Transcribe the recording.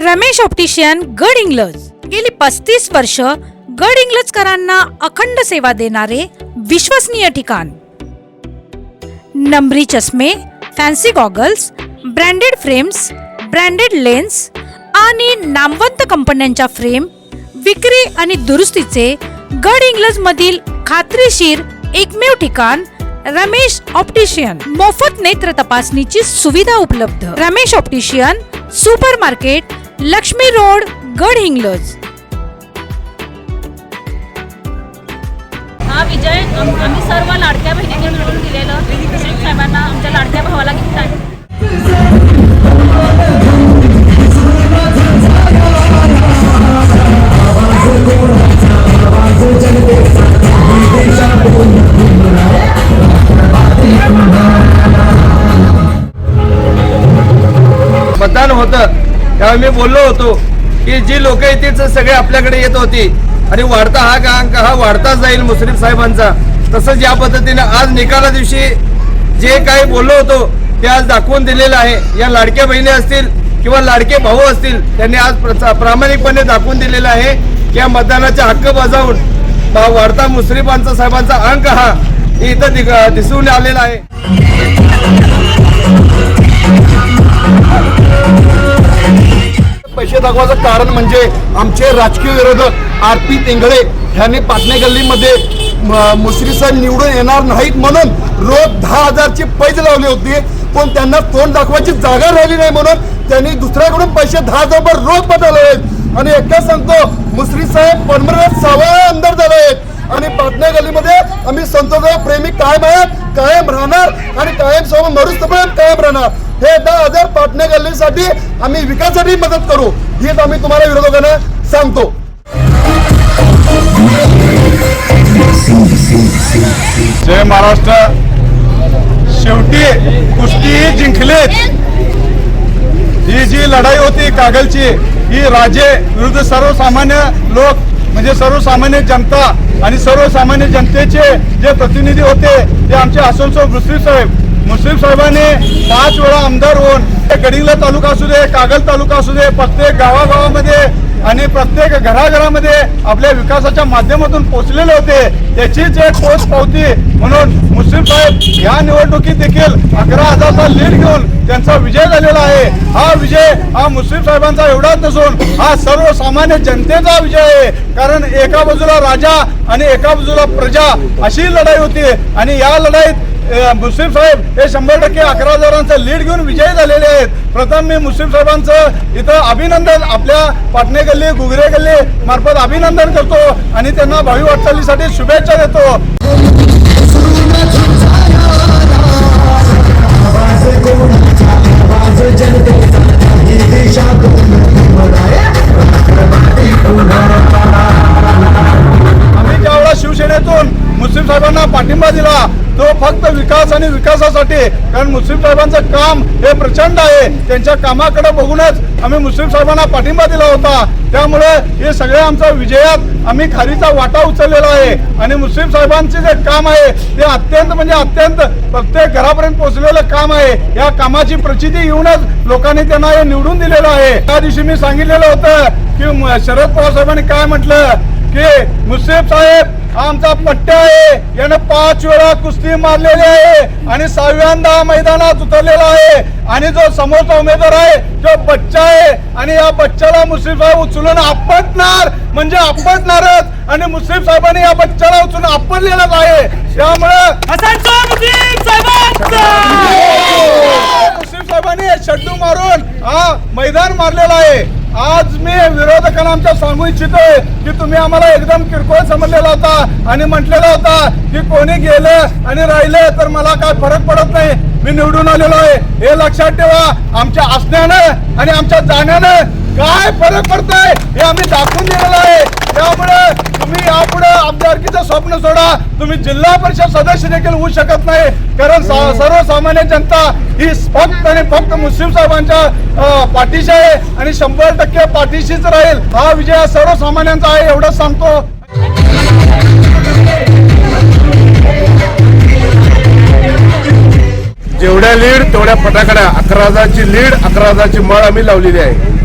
Ramesh optician गड इंग्लज. गेली पस्तीस वर्ष गड इंग्लजकरांना अखंड सेवा देणारे विश्वसनीय ठिकाण. नंबरी चष्मे fancy goggles branded frames branded lens आणि नामवंत कंपन्यांच्या फ्रेम विक्री आणि दुरुस्तीचे गड इंग्लज मधील खात्रीशीर एकमेव ठिकाण रमेश ऑप्टिशियन. मोफत नेत्र तपासणीची सुविधा उपलब्ध. Ramesh optician super market Laxmi road Gadhinglaj हा विजय आम- आम्ही सर्व लाडक्या बहिणीने मिळून दिलेलं. साहेबांना आमच्या लाडक्या भावाला गिफ्ट आहे. तेव्हा मी बोललो होतो की जी लोक येतील सगळे आपल्याकडे येत होती. आणि वाढता हा का अंक हा वाढताच जाईल मुश्रीफ साहेबांचा. तसंच या पद्धतीने आज निकाला दिवशी जे काही बोललो होतो ते आज दाखवून दिलेलं आहे. या लाडक्या बहिणी असतील किंवा लाडके भाऊ असतील त्यांनी आज प्र- प्रामाणिकपणे दाखवून दिलेलं आहे की या मतदानाचे हक्क बजावून वाढता मुश्रीफांचा साहेबांचा अंक हा इथं दिग- दिसून आलेला आहे. पैसे दाखवायचं कारण म्हणजे आमचे राजकीय विरोधक आर पी तेंगळे ह्यांनी पाटणे गल्लीमध्ये मुश्री साहेब निवडून येणार नाहीत म्हणून रोज दहा हजारची पैज लावली होती. पण त्यांना तोंड दाखवायची जागा राहिली नाही म्हणून त्यांनी दुसऱ्याकडून पैसे दहा हजार रुपये रोज बदलले आहेत. आणि एकदा सांगतो मुश्री साहेब परमनंट सहा अंदर झाले आहेत आणि पाटणे गल्लीमध्ये आम्ही संतोषराव प्रेमी कायम आहेत कायम राहणार आणि कायम सोबत मरुस्तपर्यंत कायम राहणार. हे दहा हजार पाटण्या गल्लीसाठी आम्ही विकासासाठी मदत करू. हेच आम्ही तुम्हाला विरोधकांना सांगतो. जय महाराष्ट्र. शेवटी कुस्ती जिंकलीच. ही जी लढाई होती कागलची ही राजे विरुद्ध सर्वसामान्य लोक म्हणजे सर्वसामान्य जनता आणि सर्वसामान्य जनतेचे जे प्रतिनिधी होते ते आमचे आसनसोब भुसरी साहेब. मुस्लिम साहेबांनी पाच वेळा आमदार होऊन गडिंगला तालुका असू दे कागल तालुका असू दे प्रत्येक गावागावामध्ये आणि प्रत्येक घराघरामध्ये आपल्या विकासाच्या माध्यमातून पोचलेले होते. त्याचीच एक पोच पावती म्हणून मुस्लिम साहेब या निवडणुकीत देखील अकरा हजारचा लीड घेऊन त्यांचा विजय झालेला आहे. हा विजय हा मुस्लिम साहेबांचा एवढाच नसून हा सर्वसामान्य जनतेचा विजय आहे. कारण एका बाजूला राजा आणि एका बाजूला प्रजा अशी लढाई होती आणि या लढाईत मुस्लिम साहेब हे शंभर टक्के अकरा हजारांचा लीड घेऊन विजयी झालेले आहेत. प्रथम मी मुस्लिम साहेबांचं इथं अभिनंदन आपल्या पाटणे गल्ली गुगरे गल्ली मार्फत अभिनंदन करतो आणि त्यांना भावी वाटचालीसाठी शुभेच्छा देतो. आम्ही ज्यावेळेला शिवसेनेतून मुस्लिम साहेबांना पाठिंबा दिला तो फक्त विकास आणि विकासासाठी. कारण मुस्लिम साहेबांचं काम हे प्रचंड आहे. त्यांच्या कामाकडे बघूनच आम्ही मुस्लिम साहेबांना पाठिंबा दिला होता. त्यामुळे हे सगळे आमच्या विजयात आम्ही खालीचा वाटा उचललेला आहे. आणि मुस्लिम साहेबांचे जे काम आहे ते अत्यंत म्हणजे अत्यंत प्रत्येक घरापर्यंत पोहोचलेलं काम आहे. या कामाची प्रचिती येऊनच लोकांनी त्यांना हे निवडून दिलेलं आहे. त्या दिवशी मी सांगितलेलं होतं की शरद पवार साहेबांनी काय म्हटलं? की मुस्लिम साहेब आमचा पट्ट्या आहे. यानं पाच वेळा कुस्ती मारलेली आहे. आणि सहाव्यांदा मैदानात उतरलेला आहे. आणि जो समोरचा उमेदवार आहे जो बच्चा आहे आणि या बच्चाला मुस्लिम साहेब उचलून आपटणार. म्हणजे आपटणारच. आणि मुस्लिम साहेबांनी या बच्चाला उचलून आपटलेलाच आहे. त्यामुळे मुस्लिम साहेबांनी शड्डू मारून हा मैदान मारलेला आहे. आज मी विरोधकांना आमच्या सांगू इच्छितोय की तुम्ही आम्हाला एकदम किरकोळ समजलेला होता आणि म्हटलेला होता की कोणी गेलं आणि राहिलं तर मला काय फरक पडत नाही. मी निवडून आलेलो आहे. हे लक्षात ठेवा. आमच्या असण्यानं आणि आमच्या जाण्यानं काय फरक पडतोय हे आम्ही दाखवून दिलेलं आहे. त्यामुळे तुम्ही या आमदारकीचं स्वप्न सोडा. तुम्ही जिल्हा परिषद सदस्य देखील होऊ शकत नाही. कारण सा- सर्वसामान्य जनता ही फक्त आणि फक्त मुस्लिम साहेबांच्या पाठीशी आहे आणि शंभर टक्के पाठीशीच राहील. हा विजय हा सर्वसामान्यांचा आहे एवढंच सांगतो. जेवढ्या लीड तेवढ्या फटाकड्या. अकरा हजारची लीड अकरा हजारची मळ आम्ही लावलेली आहे.